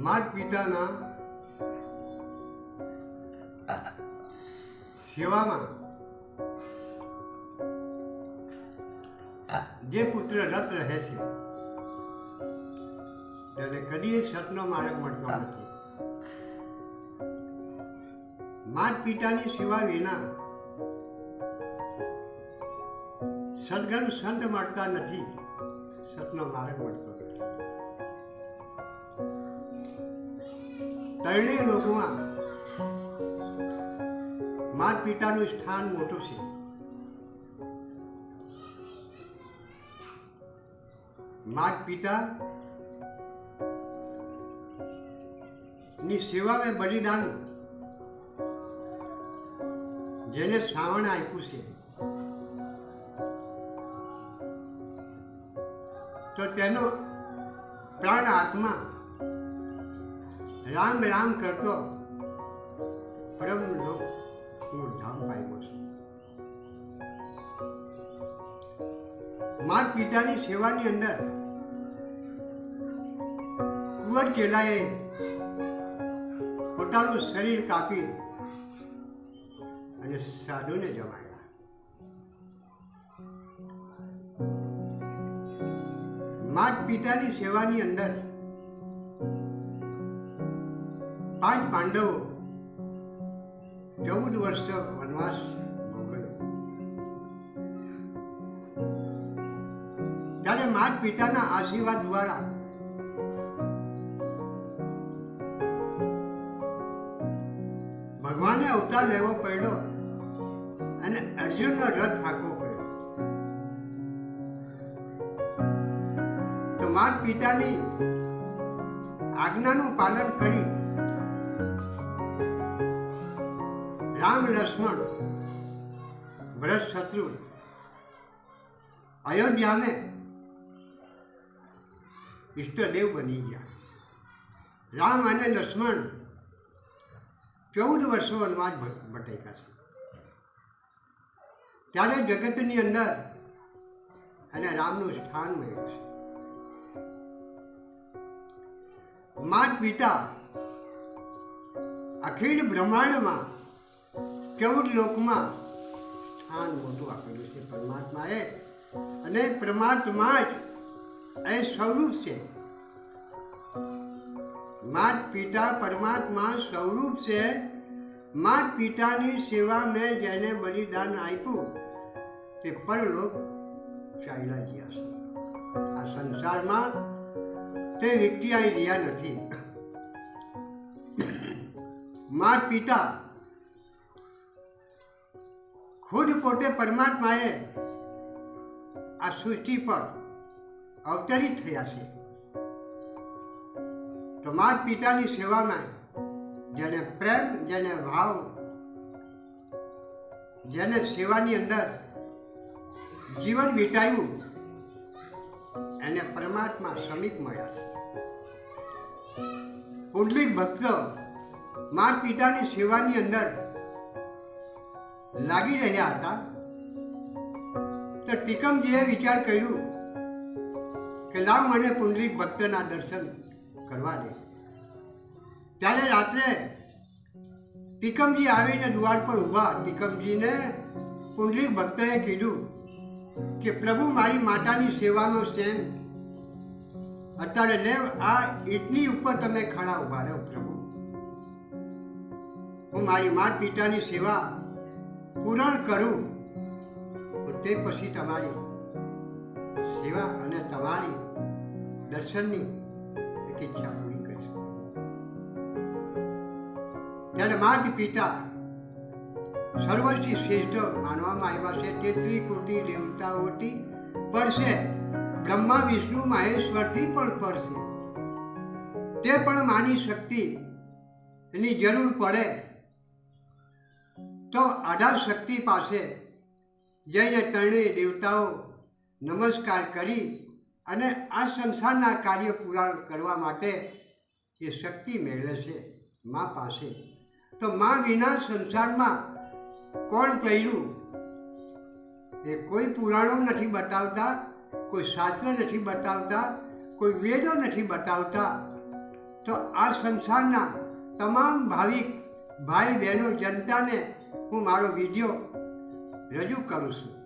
માત પિતાના સેવામાં જે પુત્ર રત રહે છે, તેને કદી સતનો માર્ગ મળતો નથી. માત પિતાની સેવા વિના સદગુરુ સંત મળતા નથી, સતનો માર્ગ મળતો નથી. ત્રણેય લોકોમાં માત પિતાનું સ્થાન મોટું છે. માત પિતા ની સેવા મેં બલિદાન જેને શ્રાવણ આપ્યું છે. તો તેનો પ્રાણ આત્મા રામ રામ કરતો. પરમ લોકનું ધામ પામ્યો છે. માત પિતાની સેવાની અંદર કુંવર ચેલાએ પોતાનું શરીર કાપી અને સાધુને જમાડ્યા. માત પિતાની સેવાની અંદર પાંચ પાંડવો ચૌદ વર્ષ વનવાસ ત્યારે માત પિતાના આશીર્વાદ દ્વારા ભગવાને અવતાર લેવો પડ્યો અને અર્જુનનો રથ હાંકવો પડ્યો તો માત પિતાની આજ્ઞાનું પાલન કરી રામ લક્ષ્મણ ભરત શત્રુ, અયોધ્યાને ઈષ્ટદેવ બની ગયા. રામ અને લક્ષ્મણ ચૌદ વર્ષો વનવાસ ભટેકા છે. ત્યારે જગતની અંદર અને રામનું સ્થાન મળ્યું છે. માત પિતા અખિલ બ્રહ્માંડમાં ચૌદ લોકમાં? સ્થાન મોટું આપેલું છે પરમાત્માએ અને પરમાત્મા જ એ સ્વરૂપ છે. માત પિતા પરમાત્મા સ્વરૂપ છે. માત પિતાની સેવા મેં જેને બલિદાન આપ્યું, તે પરલોક ચાલ્યા ગયા છે. આ સંસારમાં તે વ્યક્તિ આવી રહ્યા નથી. માત પિતા ખુદ પોતે પરમાત્માએ આ સૃષ્ટિ પર અવતરિત થયા છે. તો માત પિતાની સેવામાં જેને પ્રેમ, જેને ભાવ, જેને સેવાની અંદર જીવન વિતાવ્યું, એને પરમાત્મા સમીપ મળ્યા છે. પુંડલિક ભક્ત માત પિતાની સેવાની અંદર લાગી રહ્યા હતા. તો ટીકમજીએ વિચાર કર્યું કે લાવ મને પુંડરીક ભક્તના દર્શન કરવા દે. ત્યારે રાત્રે ટીકમજી આવીને દ્વાર પર ઊભા. ટીકમજીને પુંડરીક ભક્તએ કીધું કે, પ્રભુ, મારી માતાની સેવાનો સેન. અત્યારે લેવ, આ ઈટની ઉપર તમે ખડા ઊભા રહો, પ્રભુ. હું મારી માત પિતાની સેવા પૂરણ કરું તે પછી તમારી સેવા અને તમારી દર્શનની એક ઈચ્છા પૂરી કરીશ. ત્યારે માત પિતા સર્વશ્રી શ્રેષ્ઠ માનવામાં આવ્યા છે તેત્રી કોટી દેવતાઓથી પરશે બ્રહ્મા, વિષ્ણુ, મહેશ્વરથી પણ પરશે તે પણ માની શક્તિ એની જરૂર પડે તો આધાર શક્તિ પાસે જઈને ત્રણેય દેવતાઓ નમસ્કાર કરી અને આ સંસારના કાર્ય પૂરા કરવા માટે એ શક્તિ મેળવે છે મા પાસે. તો મા વિના સંસારમાં કોણ કર્યું? એ કોઈ પુરાણો નથી બતાવતા, કોઈ શાસ્ત્ર નથી બતાવતા, કોઈ વેદો નથી બતાવતા. તો આ સંસારના તમામ ભાવિક ભાઈ બહેનો જનતાને હું મારો વીડિયો રજૂ કરું છું.